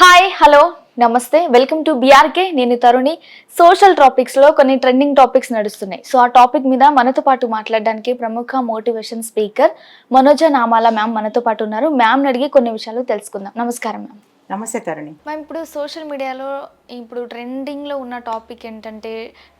Hi hello నమస్తే welcome to BRK నేను Taruni. Social టాపిక్స్లో కొన్ని ట్రెండింగ్ టాపిక్స్ నడుస్తున్నాయి. సో ఆ టాపిక్ మీద మనతో పాటు మాట్లాడడానికి ప్రముఖ మోటివేషన్ స్పీకర్ మనోజ నామాల మ్యామ్ మనతో పాటు ఉన్నారు. మ్యామ్ అడిగి కొన్ని విషయాలు తెలుసుకుందాం. నమస్కారం మ్యామ్ నమస్తే తరుణి. మ్యామ్ ఇప్పుడు సోషల్ మీడియాలో ఇప్పుడు ట్రెండింగ్లో ఉన్న టాపిక్ ఏంటంటే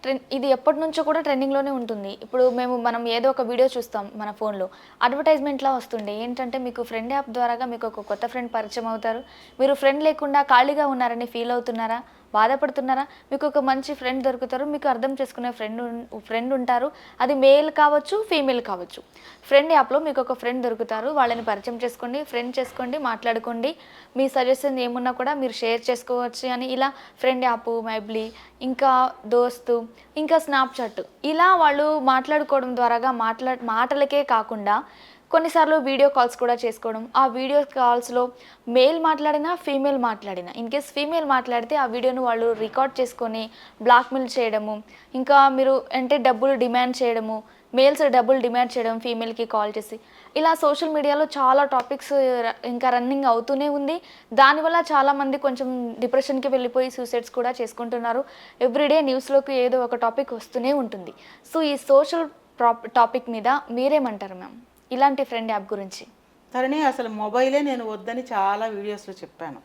ట్రెండ్ ఇది ఎప్పటి నుంచో కూడా ట్రెండింగ్లోనే ఉంటుంది. ఇప్పుడు మేము మనం ఏదో ఒక వీడియో చూస్తాం మన ఫోన్లో. అడ్వర్టైజ్మెంట్లా వస్తుండే. ఏంటంటే మీకు ఫ్రెండ్ యాప్ ద్వారాగా మీకు ఒక కొత్త ఫ్రెండ్ పరిచయం అవుతారు. మీరు ఫ్రెండ్ లేకుండా ఖాళీగా ఉన్నారని ఫీల్ అవుతున్నారా? బాధపడుతున్నారా? మీకు ఒక మంచి ఫ్రెండ్ దొరుకుతారు. మీకు అర్థం చేసుకునే ఫ్రెండ్ ఫ్రెండ్ ఉంటారు. అది మేల్ కావచ్చు ఫీమేల్ కావచ్చు. ఫ్రెండ్ యాప్లో మీకు ఒక ఫ్రెండ్ దొరుకుతారు. వాళ్ళని పరిచయం చేసుకోండి ఫ్రెండ్ చేసుకోండి మాట్లాడుకోండి. మీ సజెషన్ ఏమున్నా కూడా మీరు షేర్ చేసుకోవచ్చు అని ఇలా ఫ్రెండ్ యాప్ మైబ్లీ ఇంకా దోస్తు ఇంకా స్నాప్చాట్ ఇలా వాళ్ళు మాట్లాడుకోవడం ద్వారాగా మాట్లా మాటలకే కాకుండా కొన్నిసార్లు వీడియో కాల్స్ కూడా చేసుకోవడం ఆ వీడియో కాల్స్లో మేల్ మాట్లాడినా ఫీమేల్ మాట్లాడినా. ఇన్ కేస్ ఫీమేల్ మాట్లాడితే ఆ వీడియోను వాళ్ళు రికార్డ్ చేసుకొని బ్లాక్మెయిల్ చేయడము ఇంకా మీరు అంటే డబ్బులు డిమాండ్ చేయడము మేల్స్ డబ్బులు డిమాండ్ చేయడం ఫీమేల్కి కాల్ చేసి. ఇలా సోషల్ మీడియాలో చాలా టాపిక్స్ ఇంకా రన్నింగ్ అవుతూనే ఉంది. దానివల్ల చాలామంది కొంచెం డిప్రెషన్కి వెళ్ళిపోయి సూసైడ్స్ కూడా చేసుకుంటున్నారు. ఎవ్రీడే న్యూస్లోకి ఏదో ఒక టాపిక్ వస్తూనే ఉంటుంది. సో ఈ సోషల్ టాపిక్ మీద మీరేమంటారు మ్యామ్? ఇలాంటి ఫ్రెండ్ యాప్ గురించి? తరుణి అసలు మొబైలే నేను వద్దని చాలా వీడియోస్లో చెప్పాను.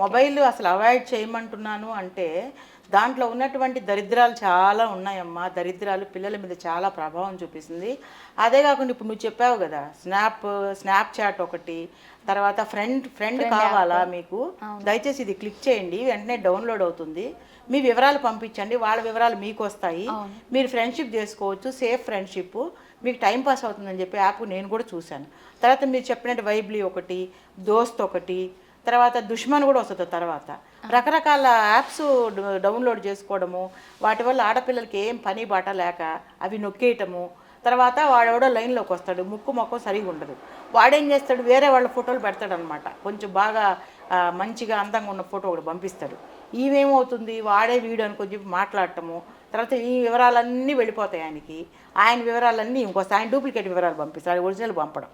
మొబైల్ అసలు అవాయిడ్ చేయమంటున్నాను అంటే దాంట్లో ఉన్నటువంటి దరిద్రాలు చాలా ఉన్నాయమ్మా. దరిద్రాలు పిల్లల మీద చాలా ప్రభావం చూపిస్తుంది. అదే కాకుండా ఇప్పుడు నువ్వు చెప్పావు కదా స్నాప్ స్నాప్ చాట్ ఒకటి తర్వాత ఫ్రెండ్ ఫ్రెండ్ కావాలా మీకు? దయచేసి ఇది క్లిక్ చేయండి వెంటనే డౌన్లోడ్ అవుతుంది. మీ వివరాలు పంపించండి వాళ్ళ వివరాలు మీకు వస్తాయి మీరు ఫ్రెండ్షిప్ చేసుకోవచ్చు సేఫ్ ఫ్రెండ్షిప్ మీకు టైం పాస్ అవుతుందని చెప్పి యాప్ నేను కూడా చూశాను. తర్వాత మీరు చెప్పినట్టు వైబ్లీ ఒకటి దోస్త్ ఒకటి తర్వాత దుష్మన్ కూడా వస్తుంది తర్వాత. రకరకాల యాప్స్ డౌన్లోడ్ చేసుకోవడము వాటి వల్ల ఆడపిల్లలకి ఏం పని బాట లేక అవి నొక్కేయటము తర్వాత వాడెవడో లైన్లోకి వస్తాడు ముక్కు మొక్క సరిగా ఉండదు. వాడేం చేస్తాడు వేరే వాళ్ళ ఫోటోలు పెడతాడు అనమాట కొంచెం బాగా మంచిగా అందంగా ఉన్న ఫోటో ఒకటి పంపిస్తాడు. ఈమెమవుతుంది వాడే వీడు అని చెప్పి మాట్లాడటము తర్వాత ఈ వివరాలన్నీ వెళ్ళిపోతాయి ఆయనకి. ఆయన వివరాలన్నీ ఇంకొస్తాయి ఆయన డూప్లికేట్ వివరాలు పంపిస్తాడు ఒరిజినల్ పంపడం.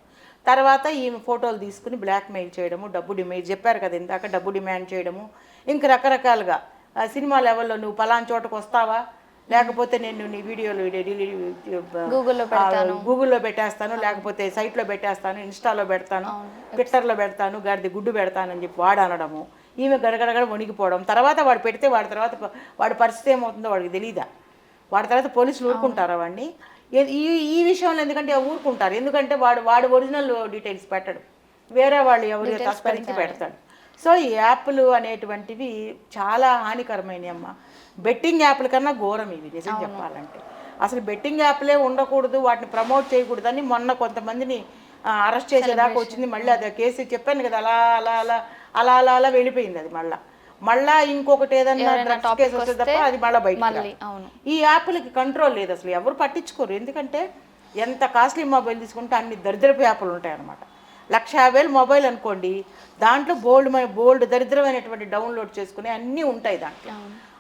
తర్వాత ఈమె ఫోటోలు తీసుకుని బ్లాక్మెయిల్ చేయడము డబ్బు డిమాండ్ చెప్పారు కదా ఇందాక డబ్బు డిమాండ్ చేయడము. ఇంక రకరకాలుగా సినిమా లెవెల్లో నువ్వు పలానా చోటకు వస్తావా? లేకపోతే నేను నీ వీడియోలు గూగుల్లో గూగుల్లో పెట్టేస్తాను లేకపోతే సైట్లో పెట్టేస్తాను ఇన్స్టాలో పెడతాను ట్విట్టర్లో పెడతాను గాడిది గుడ్డు పెడతాను అని చెప్పి వాడు అనడము. ఈమె గడగడగడ వణికిపోవడం తర్వాత వాడు పెడితే వాడి తర్వాత వాడి పరిస్థితి ఏమవుతుందో వాడికి తెలియదా వాడి తర్వాత పోలీసులు ఊరుకుంటారా వాడిని? ఈ ఈ విషయంలో ఎందుకంటే ఊరుకుంటారు. ఎందుకంటే వాడు వాడు ఒరిజినల్ డీటెయిల్స్ పెట్టడు. వేరే వాళ్ళు ఎవరు తస్కరించి పెడతాడు. సో ఈ యాప్లు అనేటువంటివి చాలా హానికరమైనవి అమ్మ బెట్టింగ్ యాప్ల కన్నా ఘోరం ఇవి నిజం చెప్పాలంటే. అసలు బెట్టింగ్ యాప్లే ఉండకూడదు వాటిని ప్రమోట్ చేయకూడదని మొన్న కొంతమందిని అరెస్ట్ చేసేదాకా వచ్చింది. మళ్ళీ అదే కేసు చెప్పాను కదా అలా అలా అలా అలా అలా అలా వెళ్ళిపోయింది అది మళ్ళా. మళ్ళా ఇంకొకటి ఏదన్నా డ్రగ్స్ కేసు వస్తే తప్ప అది మళ్ళీ బయట ఈ యాప్లకి కంట్రోల్ లేదు అసలు. ఎవరు పట్టించుకోరు. ఎందుకంటే ఎంత కాస్ట్లీ మొబైల్ తీసుకుంటే అన్ని దరిద్రపు యాప్లు ఉంటాయి అన్నమాట లక్ష యాభై వేలు మొబైల్ అనుకోండి దాంట్లో బోల్డ్ బోల్డ్ దరిద్రమైనటువంటి డౌన్లోడ్ చేసుకుని అన్నీ ఉంటాయి దాంట్లో.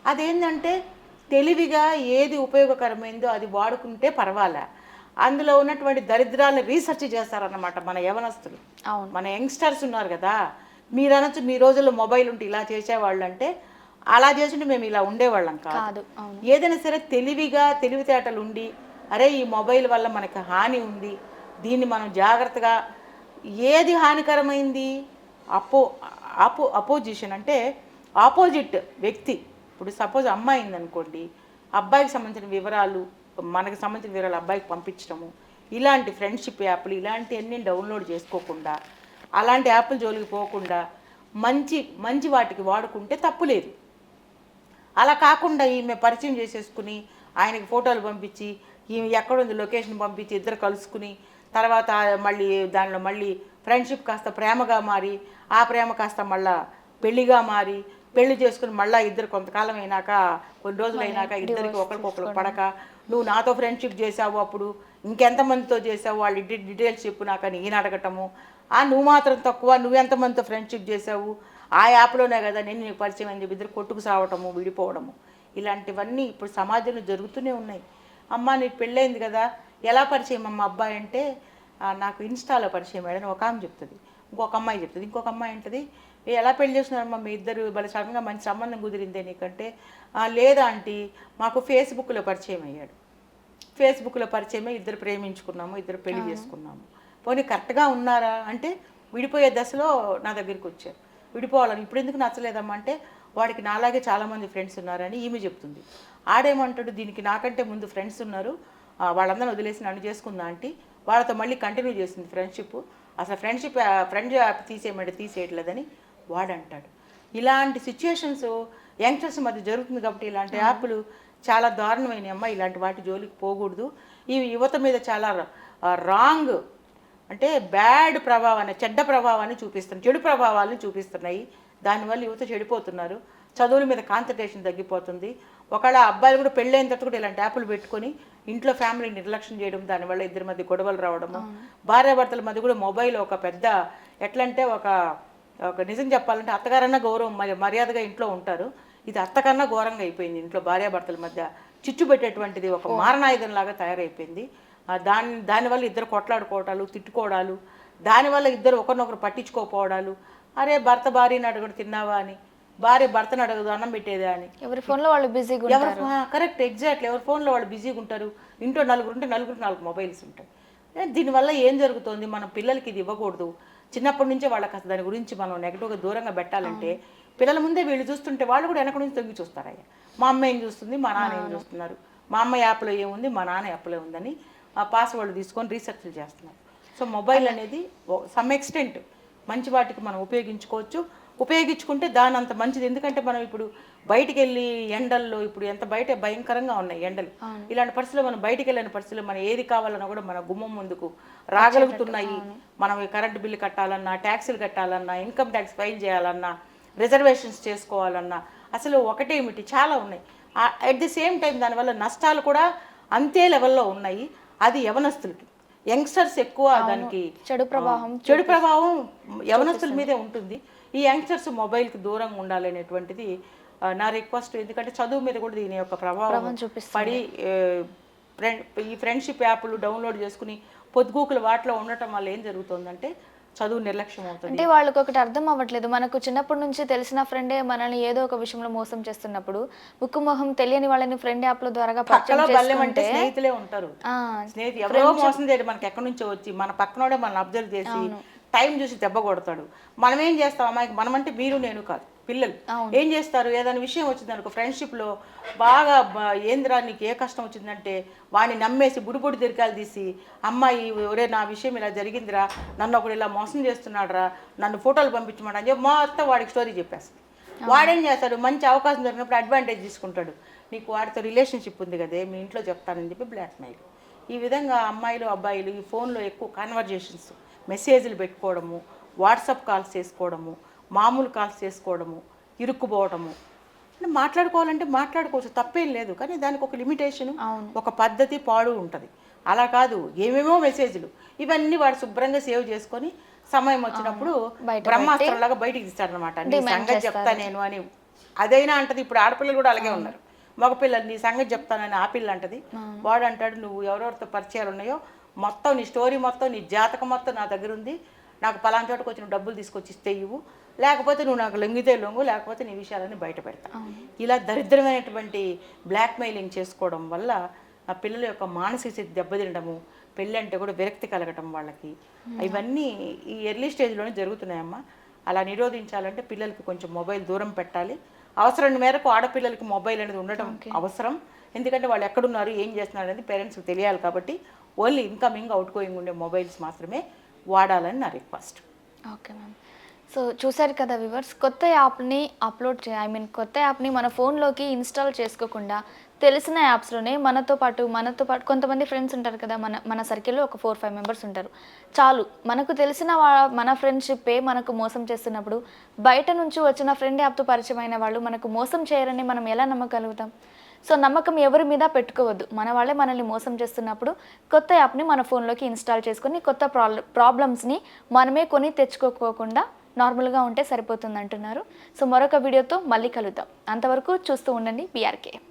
అదేంటంటే తెలివిగా ఏది ఉపయోగకరమైందో అది వాడుకుంటే పర్వాలే. అందులో ఉన్నటువంటి దరిద్రాలను రీసెర్చ్ చేస్తారన్నమాట మన యవనస్తులు. అవును. మన యంగ్స్టర్స్ ఉన్నారు కదా. మీరు అనొచ్చు మీ రోజుల్లో మొబైల్ ఉంటే ఇలా చేసేవాళ్ళు అంటే అలా చేస్తుంటే మేము ఇలా ఉండేవాళ్ళం కాదు. ఏదైనా సరే తెలివిగా తెలివితేటలు ఉండి అరే ఈ మొబైల్ వల్ల మనకి హాని ఉంది దీన్ని మనం జాగ్రత్తగా ఏది హానికరమైంది? అపో అపో అపోజిషన్ అంటే ఆపోజిట్ వ్యక్తి ఇప్పుడు సపోజ్ అమ్మాయి ఉందనుకోండి అబ్బాయికి సంబంధించిన వివరాలు మనకి సంబంధించిన వివరాలు అబ్బాయికి పంపించడము ఇలాంటి ఫ్రెండ్షిప్ యాప్లు ఇలాంటివన్నీ డౌన్లోడ్ చేసుకోకుండా అలాంటి యాప్లు జోలికి పోకుండా మంచి మంచి వాటికి వాడుకుంటే తప్పు లేదు. అలా కాకుండా ఈమె పరిచయం చేసేసుకుని ఆయనకి ఫోటోలు పంపించి ఈమె ఎక్కడుంది లొకేషన్ పంపించి ఇద్దరు కలుసుకుని తర్వాత మళ్ళీ దానిలో మళ్ళీ ఫ్రెండ్షిప్ కాస్త ప్రేమగా మారి ఆ ప్రేమ కాస్త మళ్ళా పెళ్ళిగా మారి పెళ్ళి చేసుకుని మళ్ళీ ఇద్దరు కొంతకాలం అయినాక కొన్ని రోజులు అయినాక ఇద్దరికి ఒకరికొకరు పడక నువ్వు నాతో ఫ్రెండ్షిప్ చేసావు అప్పుడు ఇంకెంతమందితో చేసావు వాళ్ళ డీటెయిల్స్ చెప్పు నాకని ఈయన అడగటము నువ్వు మాత్రం తక్కువ నువ్వెంతమందితో ఫ్రెండ్షిప్ చేసావు ఆ యాప్లోనే కదా నేను నీకు పరిచయం అని చెప్పి ఇద్దరు కొట్టుకు సావటము విడిపోవడము. ఇలాంటివన్నీ ఇప్పుడు సమాజంలో జరుగుతూనే ఉన్నాయి. అమ్మ నీకు పెళ్ళైంది కదా. ఎలా పరిచయం అమ్మ అబ్బాయి అంటే "ఆ, నాకు ఇన్స్టాలో పరిచయం మేడం ఒక ఆమె చెప్తుంది. ఇంకొక అమ్మాయి చెప్తుంది. ఇంకొక అమ్మాయి అంటది "ఏ, ఎలా పెళ్ళి చేస్తున్నారమ్మా మీ ఇద్దరు వాళ్ళ సడన్గా మంచి సంబంధం కుదిరిందే నీకంటే? "ఆ, లేదా ఆంటీ మాకు ఫేస్బుక్లో పరిచయం అయ్యాడు. ఫేస్బుక్లో పరిచయమే ఇద్దరు ప్రేమించుకున్నాము ఇద్దరు పెళ్ళి చేసుకున్నాము. పోనీ కరెక్ట్గా ఉన్నారా? అంటే విడిపోయే దశలో నా దగ్గరికి వచ్చారు. విడిపోవాలని ఇప్పుడు ఎందుకు నచ్చలేదమ్మా అంటే వాడికి నాలాగే చాలామంది ఫ్రెండ్స్ ఉన్నారని ఈమె చెప్తుంది. ఆడేమంటాడు? దీనికి నాకంటే ముందు ఫ్రెండ్స్ ఉన్నారు. ఆ, వాళ్ళందరిని వదిలేసి నన్ను చేసుకుందా ఆంటీ? వాళ్ళతో మళ్ళీ కంటిన్యూ చేసింది ఫ్రెండ్షిప్. అసలు ఫ్రెండ్షిప్ ఫ్రెండ్ యాప్ తీసేయమంటే తీసేయట్లేదని వాడంటాడు. ఇలాంటి సిచ్యుయేషన్స్ యంగ్స్టర్స్ మధ్య జరుగుతుంది కాబట్టి ఇలాంటి యాప్లు చాలా దారుణమైన అమ్మ ఇలాంటి వాటి జోలికి పోకూడదు. ఈ యువత మీద చాలా రాంగ్ అంటే బ్యాడ్ ప్రభావాన్ని చెడ్డ ప్రభావాన్ని చూపిస్తున్నాయి చెడు ప్రభావాలను చూపిస్తున్నాయి. దానివల్ల యువత చెడిపోతున్నారు. చదువుల మీద కాన్సన్ట్రేషన్ తగ్గిపోతుంది. ఒకవేళ అబ్బాయిలు కూడా పెళ్ళైన తర్వాత కూడా ఇలాంటి యాప్లు పెట్టుకొని ఇంట్లో ఫ్యామిలీ నిర్లక్ష్యం చేయడం దానివల్ల ఇద్దరి మధ్య గొడవలు రావడము. భార్యాభర్తల మధ్య కూడా మొబైల్ ఒక పెద్ద ఎట్లంటే ఒక ఒక నిజం చెప్పాలంటే అత్తగారన్నా గౌరవం మరి మర్యాదగా ఇంట్లో ఉంటారు. ఇది అత్తకన్నా ఘోరంగా అయిపోయింది ఇంట్లో భార్యాభర్తల మధ్య. చిచ్చు పెట్టేటువంటిది ఒక మారణాయుధం లాగా తయారైపోయింది. దాని దానివల్ల ఇద్దరు కొట్లాడుకోవటాలు తిట్టుకోవడాలు దానివల్ల ఇద్దరు ఒకరినొకరు పట్టించుకోకపోవడాలు. అరే భర్త భార్యని అడగడు తిన్నావా అని. భార్య భర్తను అడగదు అన్నం పెట్టేదా అని. ఎవరి ఫోన్లో వాళ్ళు బిజీగా ఎవరు కరెక్ట్ ఎగ్జాక్ట్లీ. ఎవరి ఫోన్లో వాళ్ళు బిజీగా ఉంటారు. ఇంట్లో నలుగురు ఉంటే నలుగురు నాలుగు మొబైల్స్ ఉంటాయి. దీనివల్ల ఏం జరుగుతుంది? మనం పిల్లలకి ఇది ఇవ్వకూడదు. చిన్నప్పటి నుంచే వాళ్ళకి అసలు దాని గురించి మనం నెగటివ్గా దూరంగా పెట్టాలంటే పిల్లల ముందే వీళ్ళు చూస్తుంటే వాళ్ళు కూడా వెనక నుంచి తొంగి చూస్తారయ్యా. మా అమ్మ ఏం చూస్తుంది? మా నాన్న ఏం చూస్తున్నారు? మా అమ్మ యాప్లో ఏముంది? మా నాన్న యాప్లో ఉందని ఆ పాస్వర్డ్ తీసుకొని రీసెర్చ్లు చేస్తున్నారు. సో మొబైల్ అనేది సమ్ ఎక్స్టెంట్ మంచి వాటికి మనం ఉపయోగించుకోవచ్చు. ఉపయోగించుకుంటే దాని అంత మంచిది. ఎందుకంటే మనం ఇప్పుడు బయటికి వెళ్ళి ఎండల్లో ఇప్పుడు ఎంత బయట భయంకరంగా ఉన్నాయి ఎండలు. ఇలాంటి పరిస్థితుల్లో మనం బయటికి వెళ్ళిన పరిస్థితుల్లో మనం ఏది కావాలన్నా కూడా మన గుమ్మం ముందుకు రాగలుగుతున్నాయి. మనం కరెంటు బిల్లు కట్టాలన్నా ట్యాక్సీలు కట్టాలన్నా ఇన్కమ్ ట్యాక్స్ ఫైల్ చేయాలన్నా రిజర్వేషన్స్ చేసుకోవాలన్నా అసలు ఒకటేమిటి చాలా ఉన్నాయి. అట్ ది సేమ్ టైం దానివల్ల నష్టాలు కూడా అంతే లెవెల్లో ఉన్నాయి. అది యవనస్తులకి. యంగ్స్టర్స్ ఎక్కువ దానికి చెడు ప్రభావం చెడు ప్రభావం యవనస్తుల మీదే ఉంటుంది. ఈ యంగ్స్టర్స్ మొబైల్కి దూరంగా ఉండాలనేటువంటిది నా రిక్వెస్ట్. ఎందుకంటే చదువు మీద కూడా దీని యొక్క ప్రభావం. పడి ఈ ఫ్రెండ్షిప్ యాప్లు డౌన్లోడ్ చేసుకుని పొద్దుగూకులు వాటిలో ఉండటం వల్ల ఏం జరుగుతుందంటే చదువు నిర్లక్ష్యం అవుతుంది. అంటే వాళ్ళకి ఒకటి అర్థం అవ్వట్లేదు. మనకు చిన్నప్పటి నుంచి తెలిసిన ఫ్రెండే మనల్ని ఏదో ఒక విషయంలో మోసం చేస్తున్నప్పుడు ముక్కు మొహం తెలియని వాళ్ళని ఫ్రెండ్ ద్వారా పరిచయం బల్లెం అంటే చేసుకుంటే స్నేహితులే ఉంటారు. ఆ, స్నేహితు ఎవరో మోసం చేయడం మనకి ఎక్కడి నుంచో వచ్చి మన పక్కనోడే మనల్ని అబ్జర్వ్ చేసి టైం చూసి దెబ్బ కొడతాడు. మనం ఏం చేస్తాం? అమ్మాయికి మనమంటే మీరు నేను కాదు. పిల్లలు. ఏం చేస్తారు? ఏదైనా విషయం వచ్చింది అనుకో ఫ్రెండ్షిప్లో బాగా ఏందిరా నీకు? ఏ కష్టం వచ్చిందంటే వాడిని నమ్మేసి బుడిబుడి తిరగాలు తీసి అమ్మాయి ఒరే నా విషయం ఇలా జరిగిందిరా నన్ను ఒకడు ఇలా మోసం చేస్తున్నాడురా నన్ను ఫోటోలు పంపించమని అని చెప్పి మొత్తం వాడికి స్టోరీ చెప్పేస్తాడు వాడేం చేస్తాడు? మంచి అవకాశం దొరికినప్పుడు అడ్వాంటేజ్ తీసుకుంటాడు. నీకు వాడితో రిలేషన్షిప్ ఉంది కదే మీ ఇంట్లో చెప్తానని చెప్పి బ్లాక్మెయిల్. ఈ విధంగా అమ్మాయిలు అబ్బాయిలు ఈ ఫోన్లో ఎక్కువ కన్వర్జేషన్స్ మెసేజ్లు పెట్టుకోవడము వాట్సాప్ కాల్స్ చేసుకోవడము మామూలు కాల్స్ చేసుకోవడము ఇరుక్కుపోవడము అంటే మాట్లాడుకోవాలంటే మాట్లాడుకోవచ్చు తప్పేం లేదు. కానీ దానికి ఒక లిమిటేషన్ ఒక పద్ధతి పాడు ఉంటుంది. అలా కాదు ఏమేమో మెసేజ్లు. ఇవన్నీ వాడు శుభ్రంగా సేవ్ చేసుకొని సమయం వచ్చినప్పుడు బ్రహ్మాస్త్రంలాగా బయటికి తీస్తాడనమాట నీ సంగతి చెప్తా నేను అని అదైనా అంటది. ఇప్పుడు ఆడపిల్లలు కూడా అలాగే ఉన్నారు. మగపిల్లలు నీ సంగతి చెప్తానని ఆ పిల్ల అంటది. వాడు అంటాడు నువ్వు ఎవరెవరితో పరిచయాలు ఉన్నాయో మొత్తం నీ స్టోరీ మొత్తం నీ జాతకం మొత్తం నా దగ్గర ఉంది నాకు పలానా చోటకు వచ్చిన డబ్బులు తీసుకొచ్చి ఇస్తే ఇవ్వు. లేకపోతే నువ్వు నాకు లొంగితే లొంగు లేకపోతే నీ విషయాలన్నీ బయట పెడతా ఇలా దరిద్రమైనటువంటి బ్లాక్మెయిలింగ్ చేసుకోవడం వల్ల ఆ పిల్లల యొక్క మానసిక స్థితి దెబ్బతినడము పెళ్ళి అంటే కూడా విరక్తి కలగటం వాళ్ళకి. ఇవన్నీ ఈ ఎర్లీ స్టేజ్లోనే జరుగుతున్నాయమ్మా. అలా నిరోధించాలంటే పిల్లలకి కొంచెం మొబైల్ దూరం పెట్టాలి. అవసరం మేరకు ఆడపిల్లలకి మొబైల్ అనేది ఉండటం అవసరం. ఎందుకంటే వాళ్ళు ఎక్కడున్నారు ఏం చేస్తున్నారు అనేది పేరెంట్స్కి తెలియాలి కాబట్టి ఓన్లీ ఇన్కమింగ్ అవుట్ గోయింగ్ ఉండే మొబైల్స్ మాత్రమే వాడాలని నా రిక్వెస్ట్. Okay ma'am. సో చూసారు కదా వివర్స్ కొత్త యాప్ని అప్లోడ్ చే ఐ మీన్ కొత్త యాప్ని మన ఫోన్లోకి ఇన్స్టాల్ చేసుకోకుండా తెలిసిన యాప్స్లోనే మనతో పాటు మనతో పాటు కొంతమంది ఫ్రెండ్స్ ఉంటారు కదా మన మన సర్కిల్లో ఒక ఫోర్ ఫైవ్ మెంబర్స్ ఉంటారు. చాలు మనకు తెలిసిన వా- మన ఫ్రెండ్షిప్పే మనకు మోసం చేస్తున్నప్పుడు బయట నుంచి వచ్చిన ఫ్రెండ్ యాప్తో పరిచయం అయిన వాళ్ళు మనకు మోసం చేయరని మనం ఎలా నమ్మగలుగుతాం? సో నమ్మకం ఎవరి మీద పెట్టుకోవద్దు. మన వాళ్ళే మనల్ని మోసం చేస్తున్నప్పుడు కొత్త యాప్ని మన ఫోన్లోకి ఇన్స్టాల్ చేసుకొని కొత్త ప్రాబ్ల ప్రాబ్లమ్స్ని మనమే కొని తెచ్చుకోకోకుండా నార్మల్గా ఉంటే సరిపోతుంది అంటున్నారు సో మరొక వీడియోతో మళ్ళీ కలుద్దాం. అంతవరకు చూస్తూ ఉండండి బీఆర్కే